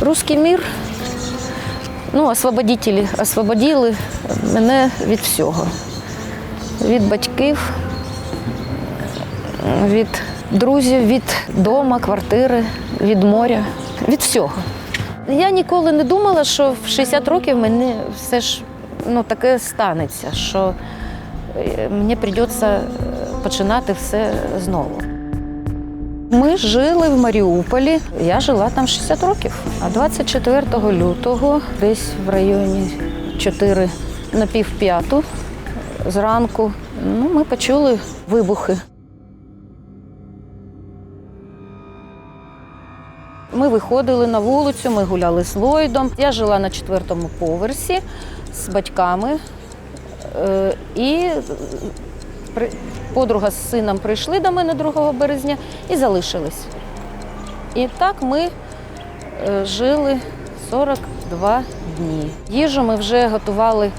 Русський мір, ну, освободителі освободили мене від всього. Від батьків, від друзів, від дома, квартири, від моря, від всього. Я ніколи не думала, що в 60 років мені все ж ну, таке станеться, що е, мені прийдеться е, починати все знову. Ми жили в Маріуполі. Я жила там 60 років. А 24 лютого, десь в районі 4 на пів п'яту зранку, ну, ми почули вибухи. Ми виходили на вулицю, ми гуляли з Ллойдом. Я жила на четвертому поверсі з батьками. Е, І подруга з сином прийшли до мене 2 березня і залишились. І так ми е, жили 42 дні. Їжу ми вже готували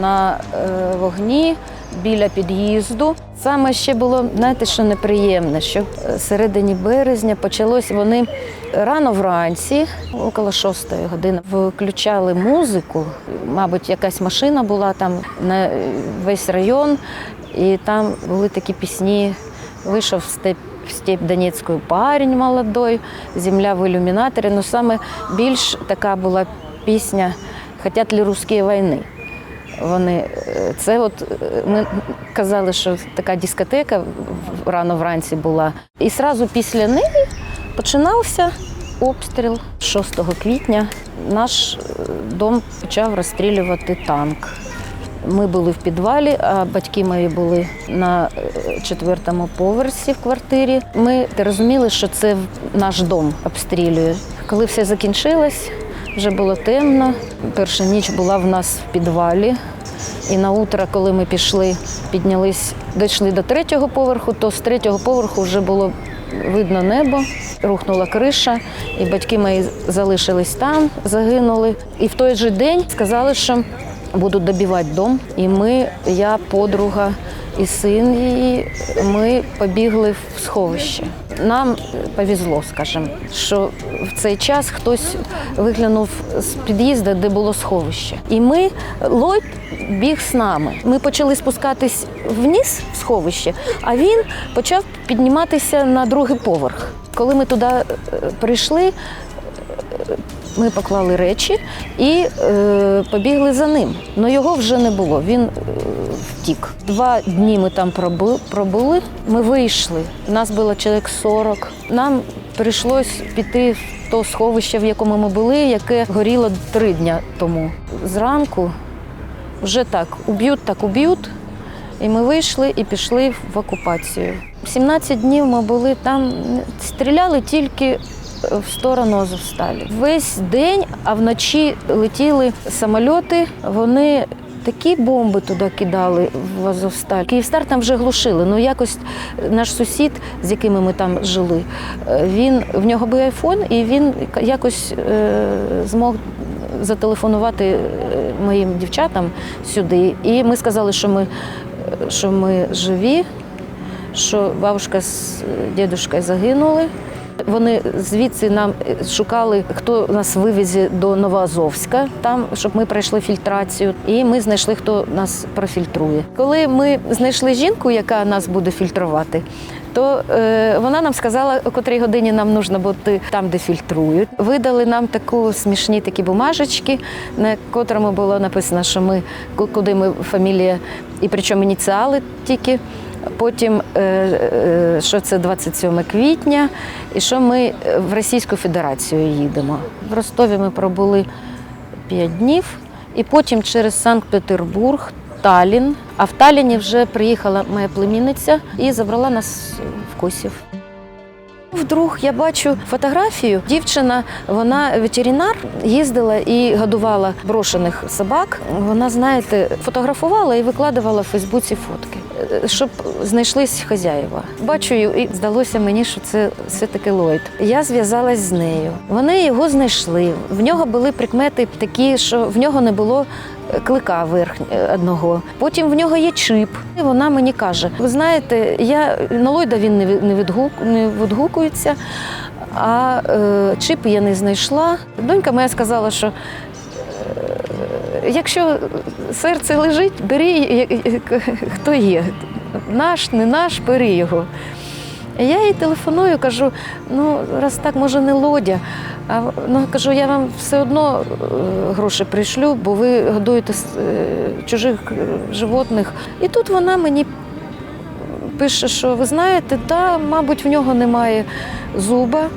на е, вогні біля під'їзду. Саме ще було, знаєте, що неприємне, що е, середині березня почалось вони рано вранці, около шостої години, включали музику. Мабуть, якась машина була там на весь район, і там були такі пісні. Вийшов степ в степь Донецької парень молодой, земля в ілюмінаторі. Ну саме більш така була пісня Хотять ли русські війни. Вони е, це от е, ми казали, що така дискотека рано вранці була. І одразу після неї починався обстріл 6 квітня. Наш е, дом почав розстрілювати танк. Ми були в підвалі, а батьки мої були на е, четвертому поверсі в квартирі. Ми розуміли, що це наш дом обстрілює. Коли все закінчилось, вже було темно. Перша ніч була в нас в підвалі. І на утро, коли ми пішли, піднялись, дійшли до третього поверху, то з третього поверху вже було видно небо, рухнула криша, і батьки мої залишились там, загинули. І в той же день сказали, що будуть добивати дом. І ми, я, подруга і син її, ми побігли в сховище. Нам повезло, скажімо, що в цей час хтось виглянув з під'їзду, де було сховище. І ми, Лойд біг з нами. Ми почали спускатись вниз в сховище, а він почав підніматися на другий поверх. Коли ми туди е, прийшли, ми поклали речі і е, побігли за ним. але його вже не було. Він е, втік. Два дні ми там пробу- пробули. Ми вийшли. Нас було чоловік 40. Нам прийшлось піти в то сховище, в якому ми були, яке горіло три дні тому. Зранку вже так уб'ють, так уб'ють. І ми вийшли і пішли в окупацію. 17 днів ми були там, стріляли тільки в сторону Азовсталі. Весь день, а вночі летіли самольоти. Вони такі бомби туди кидали в Азовсталь. Київстар там вже глушили. Ну якось наш сусід, з якими ми там жили, е, він в нього був айфон, і він якось е, змог зателефонувати е, моїм дівчатам сюди. І ми сказали, що ми, е, що ми живі, що бабушка з дідушкою загинули. Вони звідси нам е, шукали, хто нас вивезе до Новоазовська, там, щоб ми пройшли фільтрацію. І ми знайшли, хто нас профільтрує. Коли ми знайшли жінку, яка нас буде фільтрувати, то е, вона нам сказала, о котрій годині нам потрібно бути там, де фільтрують. Видали нам таку смішні такі бумажечки, на котрому було написано, що ми куди ми фамілія, і причому ініціали тільки. Потім, е, е, що це 27 квітня, і що ми в Російську Федерацію їдемо. В Ростові ми пробули 5 днів, і потім через Санкт-Петербург, Талін. А в Таліні вже приїхала моя племінниця і забрала нас в Косів. Вдруг я бачу фотографію. Дівчина, вона ветеринар, їздила і годувала брошених собак. Вона, знаєте, фотографувала і викладувала в Фейсбуці фотки, е, щоб знайшлись хазяїва. Бачу, і здалося мені, що це все-таки Ллойд. Я зв'язалась з нею. Вони його знайшли. В нього були прикмети такі, що в нього не було е, клика верх е, одного. Потім в нього є чип. І вона мені каже: ви знаєте, я на Ллойда він не відгук, не відгукується. а е, чіп я не знайшла. Донька моя сказала, що якщо серце лежить, бери хто є. Наш, не наш, бери його. Я їй телефоную, кажу: ну, раз так, може, не лодя. А ну, кажу, я вам все одно е, гроші прийшлю, бо ви годуєте е, чужих е, животних. І тут вона мені пише, що ви знаєте, та, мабуть, в нього немає зуба.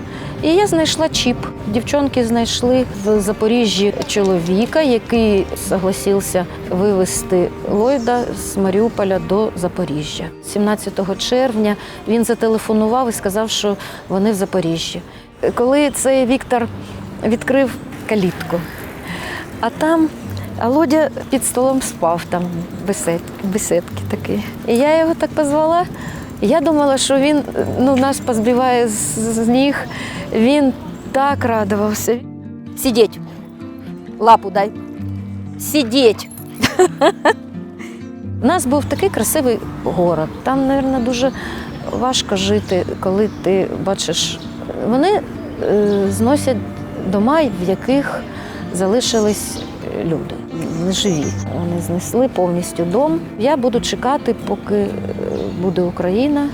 І я знайшла чіп. Дівчонки знайшли в Запоріжжі чоловіка, який согласився вивезти Ллойда з Маріуполя до Запоріжжя. 17 червня він зателефонував і сказав, що вони в Запоріжжі. Коли цей Віктор відкрив калітку, а там Лодя під столом спав там бесед, беседки такі. І я його так позвала. Я думала, що він ну, нас позбиває з, з ніг. Він так радувався. Сидіть. Лапу дай. Сидіть. У нас був такий красивий город. Там, мабуть, дуже важко жити, коли ти бачиш. Вони е, зносять дома, в яких залишились люди, не живі. Вони знесли повністю дом. Я буду чекати, поки е, буде Україна,